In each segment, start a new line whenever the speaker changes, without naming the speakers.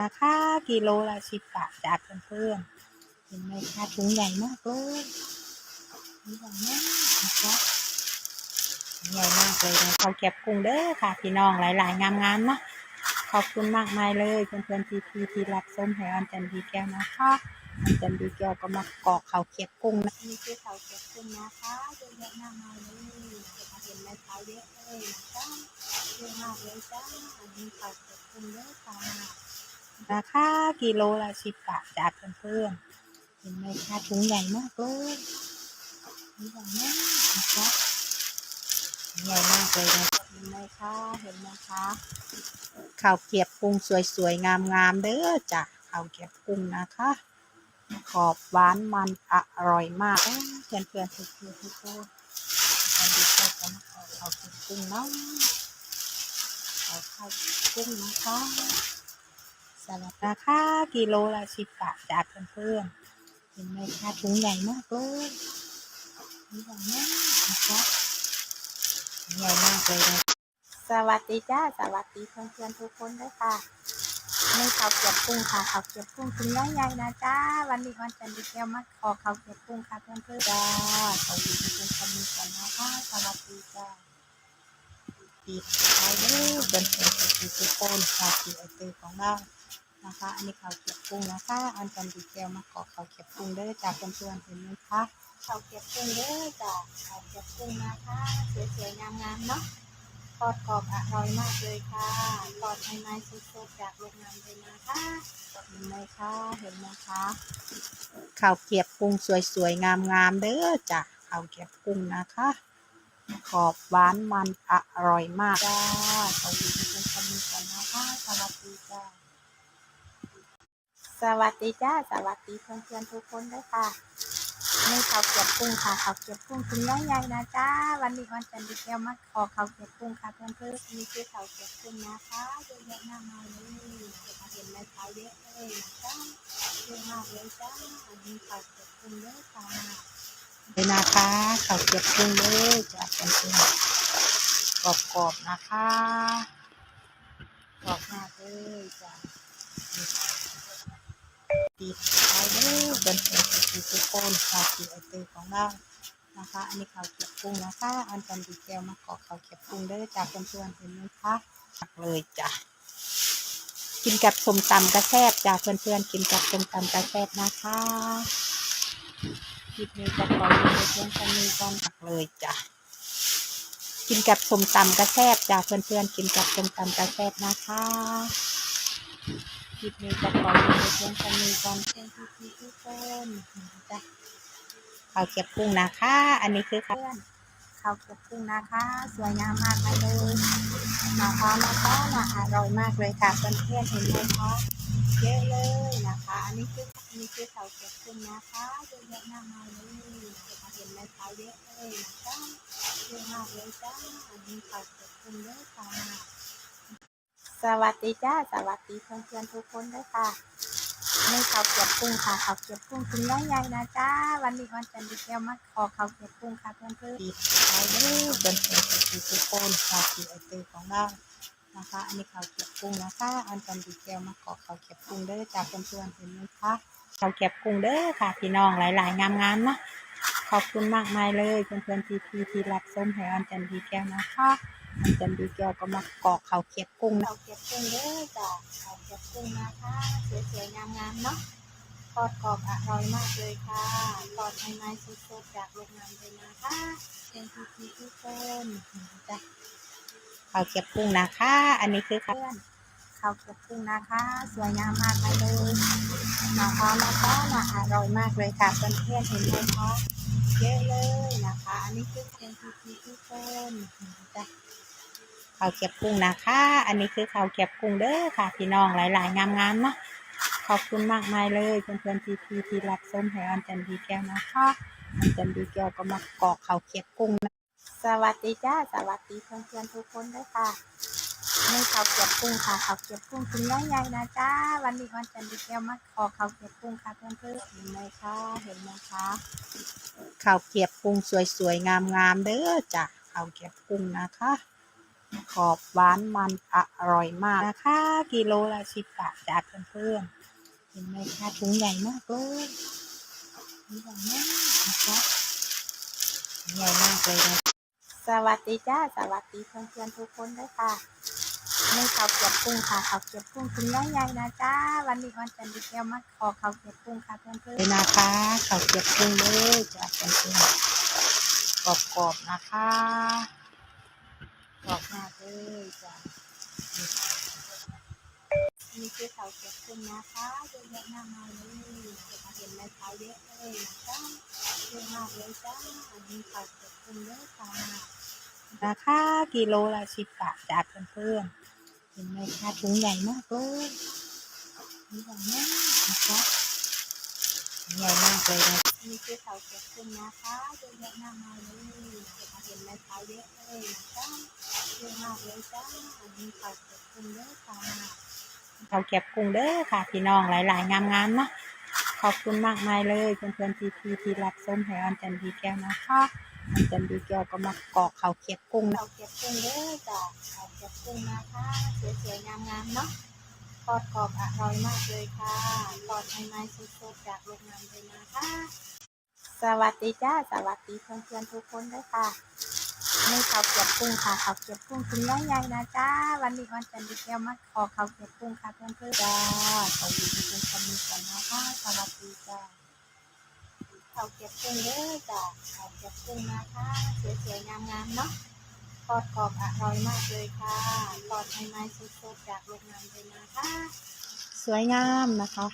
ราคากิโลละสิบบาทจากเพื่อนๆเห็นไหมคะถุงใหญ่มากเลยใหญ่มากนะคะใหญ่มากเลยเขาเก็บกุ้งเด้อค่ะ พี่น้องหลายๆงามๆเนาะขอบคุณมากมายเลยเพื่อนๆที่ที่ที่รับส้มแหอันจันดีแก้วนะคะอันจันดีแก้วก็มากอกเขาเก็บกุ้งนะนี่คือเขาเก็บกุ้งนะคะเยอะแยะมากมายเลยเห็นไหมคะเยอะเลยนะคะเยอะมากเลยจ้าอันนี้เขาเก็บกุ้งเด้อค่ะ ราคากิโลละสิบบาทจากเพื่อนๆเห็นไหมคะถุงใหญ่มากเลยใหญ่มากนะคะใหญ่มากเลยนะเห็นไหมคะเห็นไหมคะข้าวเกียบกุ้งสวยๆงามๆเด้อจ้ะข้าวเกียบกุ้งนะคะขอบหวานมันอร่อยมากเพื่อ้ยเพื่อนทุกคนทุกคนตอนนี้ก็จะมาขอข้าวเกียบกุ้งเนาะขอข้าวกุ้งนะคะ สลัดราคากิโลละสิบบาทจากเพื่อนๆเห็นไหมคะถุงใหญ่มากเลยใหญ่มากนะคะใหญ่มากเลยนะสวัสดีจ้าสวัสดีเพื่อนๆทุกคนด้วยค่ะนี่ข้าวเกรียบกุ้งค่ะข้าวเกรียบกุ้งถุงใหญ่ๆนะจ้าวันนี้วันจันทร์ดีแก้วมาขอข้าวเกรียบกุ้งค่ะเพื่อนๆจ้าสวัสดีเป็นคำนี้ก่อนนะคะสวัสดีจ้าปีกไทยเด้อเป็นเป็นทุกคนค่ะปีไอเตอร์ของเรา นะคะ อันนี้เขาวเก็บกุ้งนะคะ อันจันดีแก้วมาเกาะเขาวเก็บกุ้งเด้อจากเพื่อนๆเห็นไหมคะเขาวเก็บกุ้งเด้อจากเขาวเก็บกุ้งนะคะสวยๆงามๆเนาะทอดกรอบอร่อยมากเลยค่ะทอดใหม่ๆสดๆจากโรงงานเลยนะคะเห็นไหมคะเห็นไหมคะข้าวเก็บกุ้งสวยๆงามๆเด้อจากข้าวเก็บกุ้งนะคะขอบหวานมันอร่อยมากจ้าสวัสดีเป็นคำนี้กันนะคะสวัสดีจ้า สวัสดีจ้า สวัสดีเพื่อนๆทุกคนด้วยค่ะนี่ข้าวเกรียบกุ้งค่ะข้าวเกรียบกุ้งถุงใหญ่ๆนะจ้า วันนี้วันจันทร์ดีแก้วมาขอข้าวเกรียบกุ้งค่ะเพื่อนๆนี่คือข้าวเกรียบกุ้งนะคะเยอะแยะมากมายเลยนะเห็นไหมคะเยอะเลยนะจ้าเยอะมากเลยจ้าอันนี้ข้าวเกรียบกุ้งเด้อค่ะเลยนะคะข้าวเกรียบกุ้งเด้อจ้าเพื่อนๆกรอบๆนะคะกรอบมากเลยจ้า ปีกไทยเด้อเป็นเป็นปีกทุกคนค่ะปีไอเตอร์ของเรานะคะ อันนี้เขาวเก็บกุ้งนะคะ อันจันดีแก้วมาเกาะเขาวเก็บกุ้งเด้จากเพื่อนๆเห็นไหมคะตักเลยจ้ะกินกับส้มตำกระแซบจากเพื่อนๆกินกับส้มตำกระแซบนะคะคลิปนี้จะของไปเพียงเท่านี้ก่อนตักเลยจ้ะกินกับส้มตำกระแซบจากเพื่อนๆกินกับส้มตำกระแซบนะคะ คลิปนี้จะขอลงไปเพียงเท่านี้ก่อนเป็นพี่พี่ทุกคนจ้ะข้าวเก็บกุ้งนะคะ อันนี้คือข้าวข้าวเก็บกุ้งนะคะ สวยงามมากเลยนะคะแล้วก็มาอร่อยมากเลยค่ะเพื่อนๆเห็นไหมคะเยอะเลยนะคะ อันนี้คืออันนี้คือข้าวเก็บกุ้งนะคะเยอะแยะมากมายเลยนะคะเห็นไหมคะเยอะเลยนะคะเยอะมากเลยจ้าอันนี้ข้าวเก็บกุ้งเยอะค่ะ สวัสดีจ้า สวัสดีเพื่อนๆทุกคนด้วยค่ะนี่ข้าวเกรียบกุ้งค่ะข้าวเกรียบกุ้งถุงใหญ่นะจ้า วันนี้วันจันทร์ดีแก้วมาขอข้าวเกรียบกุ้งค่ะเพื่อนๆปีกไทยเด้อเป็นเป็นปีกทุกคนค่ะปีไอเตส์ของเรานะคะ อันนี้ข้าวเกรียบกุ้งนะคะอันจันทร์ดีแก้วมาขอข้าวเกรียบกุ้งเด้อจาเพื่อนๆเห็นไหมคะข้าวเกรียบกุ้งเด้อค่ะพี่น้องหลาย ๆ งามๆนะขอบคุณมากมายเลยเพื่อนๆที่ที่ที่รับส้มให้อันจันทร์ดีแก้วนะคะ จันดีแก้วก็มากอกเขาวเก็บกุ้งเขาเก็บกุ้งเด้อจ้ะเขาเก็บกุ้งนะคะสวยๆงามๆเนาะทอดกรอบอร่อยมากเลยค่ะทอดใหม่ๆสดๆจากโรงงานเลยนะคะเป็นพี่พี่ทุกคนจ้ะเขาเก็บกุ้งนะคะ อันนี้คือเพื่อนเขาเก็บกุ้งนะคะ สวยงามมากเลยนะคะแล้วก็อร่อยมากเลยค่ะเพื่อนๆเห็นไหมคะเยอะเลยันนี้คือเป็นพี่พี่ทุกคนจ้ะข้าวเก็บกุ้งนะคะ อันนี้คือข้าวเก็บกุ้งเด้อค่ะ พี่น้องหลายๆงามๆเนาะขอบคุณมากมายเลยเพื่อนๆที่ที่ที่รับส้มให้อันจันดีแก้วนะคะอันจันดีแก้วก็มากอกข้าวเก็บกุ้งนะสวัสดีจ้าสวัสดีเพื่อนๆทุกคนด้วยค่ะ นี่ข้าวเก็บกุ้งค่ะข้าวเก็บกุ้งถุงใหญ่ๆนะจ้าวันนี้วันจันทร์ดีแก้วมาขอข้าวเก็บกุ้งค่ะเพื่อนๆเห็นไหมคะเห็นไหมคะข้าวเก็บกุ้งสวยๆงามๆเด้อจ้ะข้าวเก็บกุ้งนะคะ ขอบหวานมันอร่อยมากนะคะ กิโลละสิบบาทจากเพื่อนๆเห็นไหมคะถุงใหญ่มากเลยใหญ่มากนะคะใหญ่มากเลยนะสวัสดีจ้าสวัสดีเพื่อนๆทุกคนด้วยค่ะ นี่ข้าวเกรียบกุ้งค่ะข้าวเกรียบกุ้งถุงใหญ่ๆนะจ้าวันนี้วันจันทร์ดีเกียวมาขอข้าวเกรียบกุ้งค่ะเพื่อนๆเลยนะคะข้าวเกรียบกุ้งเลยจ้าเพื่อนๆกรอบๆนะคะกรอบมากเลยจ้ะนี่คือเขาเก็บขึ้นนะคะเยอะแยะมากมายเลยเห็นไหมคะเยอะเลยนะคะเยอะมากเลยจ้าอันนี้เขาเก็บขึ้นเยอะค่ะ ราคากิโลละสิบบาทจากเพื่อนๆเห็นไหมคะถุงใหญ่มากเลยถุงใหญ่มากนะคะใหญ่มากเลยนะนี่คือเขาเก็บขึ้นนะคะเยอะแยะมากมายเลยเห็นไหมคะเยอะเลยนะคะเยอะมากเลยจ้าอันนี้เขาเก็บกุ้งเด้อค่ะเขาเก็บกุ้งเด้อค่ะพี่น้องหลายๆงามๆเนาะขอบคุณมากมายเลยเพื่อนๆที่ที่ที่รับส้มให้อันจันดีแก้วนะคะ อันจันดีแก้วก็มากอกเขาเก็บกุ้งเขาเก็บกุ้งเด้อจ้ะเขาเก็บกุ้งนะคะสวยๆงามๆเนาะทอดกรอบอร่อยมากเลยค่ะทอดใหม่ๆสดๆจากโรงงานเลยนะคะ สวัสดีจ้าสวัสดีเพื่อนๆทุกคนด้วยค่ะนี่ข้าเกียบกุ้งค่ะข้าเกียบกุ้งคุณย่าใหญ่นะจ้าวันนี้วันจันทร์ดีแก้วมาขอข้าเกียบกุ้งค่ะเพื่อนเพื่อนจ้าสวัสดีคุณคำมีกันนะคะสวัสดีจ้า ข้าเกรียบกุ้งเด้อจ้าข้าเกรียบกุ้งนะคะสวยๆงามๆเนาะทอดกรอบอร่อยมากเลยค่ะทอดใหม่ๆสดๆจากโรงงานเลยนะคะ สวยงามนะคะ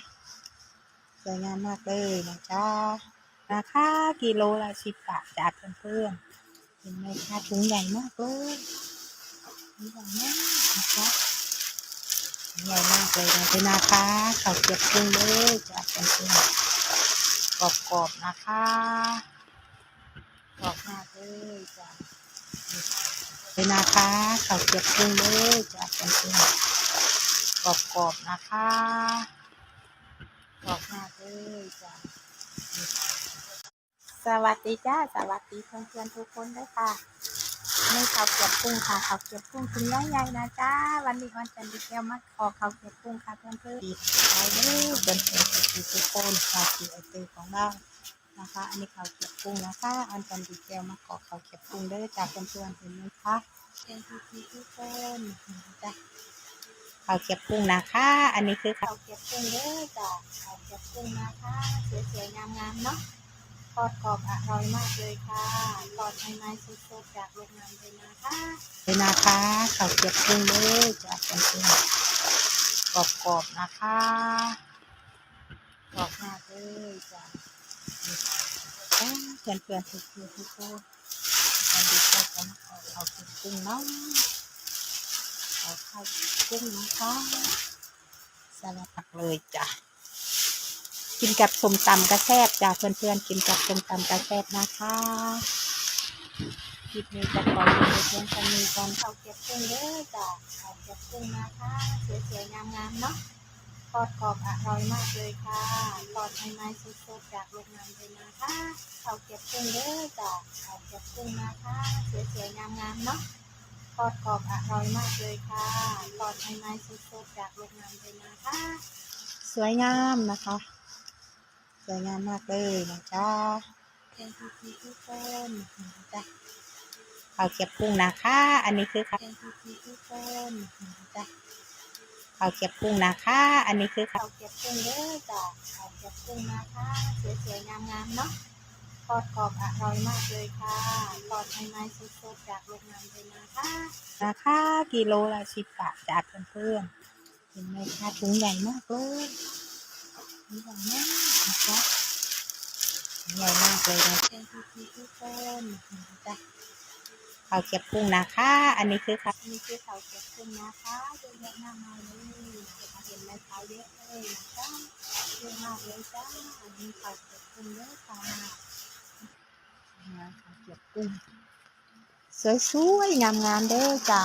สวยงามมากเลยนะจ้าราคากิโลละสิบบาทจากเพื่อนๆเห็นไหมคะถุงใหญ่มากเลยถุงใหญ่มากนะคะใหญ่มากเลยนะเป็นนะคะเขาเก็บกุ้งเลยจากเพื่อน กรอบๆนะคะกรอบมากเลยจ้ะเลยนะคะเขาเก็บกุ้งเลยจากเป็นเพื่อนกรอบๆนะคะกรอบมากเลยจ้ะสวัสดีจ้าสวัสดีเพื่อนๆทุกคนด้วยค่ะ นี่ข้าวเกรียบกุ้งค่ะข้าวเกรียบกุ้งคุณย่าใหญ่นะจ้าวันนี้วันจันทร์ดีแก้วมาขอข้าวเกรียบกุ้งค่ะเพื่อนๆดีไปเด้อเป็นเป็นเป็นทุกคนค่ะที่ไอเตอของเรานะคะ อันนี้ข้าวเกรียบกุ้งนะคะอันจันทร์ดีแก้วมาขอข้าวเกรียบกุ้งเด้จากเพื่อนๆเห็นไหมคะเป็นทุกทุกคนจ้ะข้าวเกรียบกุ้งนะคะ อันนี้คือข้าวเกรียบกุ้งเด้อจ้ะข้าวเกรียบกุ้งนะคะสวยๆงามๆเนาะ ทอดกรอบอร่อยมากเลยค่ะทอดใหม่ๆสดๆจากโรงงานเลยนะคะเลยนะคะเขาเก็บกุ้งเลยจากเป็นเอนกรอบๆนะคะกรอบมากเลยจ้ะเพื่อนเพื่อนๆทุกคนทุกคนอันนี้ก็จะมาเอาเอาเก็บกุ้งเนาะเอาข้าวกุ้งนะคะสลัดผักเลยจ้ะ กินกับส้มตำกระแซบจ้าเพื่อนๆกินกับส้มตำกระแซบนะคะคลิปนี้จะขอลงในเพียงเท่านี้ก่อนเขาเก็บกุ้งเด้อจ้าเขาเก็บกุ้งนะคะสวยๆงามๆเนาะทอดกรอบอร่อยมากเลยค่ะทอดใหม่ๆสดๆจากโรงงานเลยนะคะเขาเก็บกุ้งเด้อจ้าเขาเก็บกุ้งนะคะสวยๆงามๆเนาะทอดกรอบอร่อยมากเลยค่ะทอดใหม่ๆสดๆจากโรงงานเลยนะคะ สวยงามนะคะ สวยงามมากเลยนะจ๊ะเป็นทุกทีทุกคนนะจ๊ะข้าวเก็บกุ้งนะคะ อันนี้คือข้าวเป็นทุกทีทุกคนนะจ๊ะข้าวเก็บกุ้งนะคะ อันนี้คือข้าวเก็บกุ้งเด้อจ้ะข้าวเก็บกุ้งนะคะสวยๆงามๆเนาะทอดกรอบอร่อยมากเลยค่ะทอดใหม่ๆสดๆจากโรงงานเลยนะคะราคากิโลละสิบบาทจากเพื่อนๆเห็นไหมคะถุงใหญ่มากเลย นี่ใหญ่มากนะคะใหญ่มากเลยนะเป็นทุกทีทุกคนจ้ะข้าวเก็บกุ้งนะคะ อันนี้คือค่ะอันนี้คือข้าวเก็บกุ้งนะคะเยอะแยะมากมายเลยเห็นไหมคะเยอะเลยนะคะเยอะมากเลยจ้าอันนี้ข้าวเก็บกุ้งเยอะค่ะนะข้าวเก็บกุ้งสวยๆงามๆเด้อจ้ะ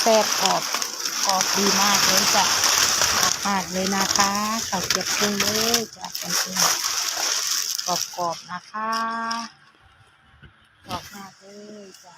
แซ่บกรอบกรอบดีมากเลยจ้ะ มากเลยนะคะข้าวเกรียบกุ้งเลยจ้ะเป็นเพื่อนกรอบๆนะคะกรอบมากเลยจ้ะ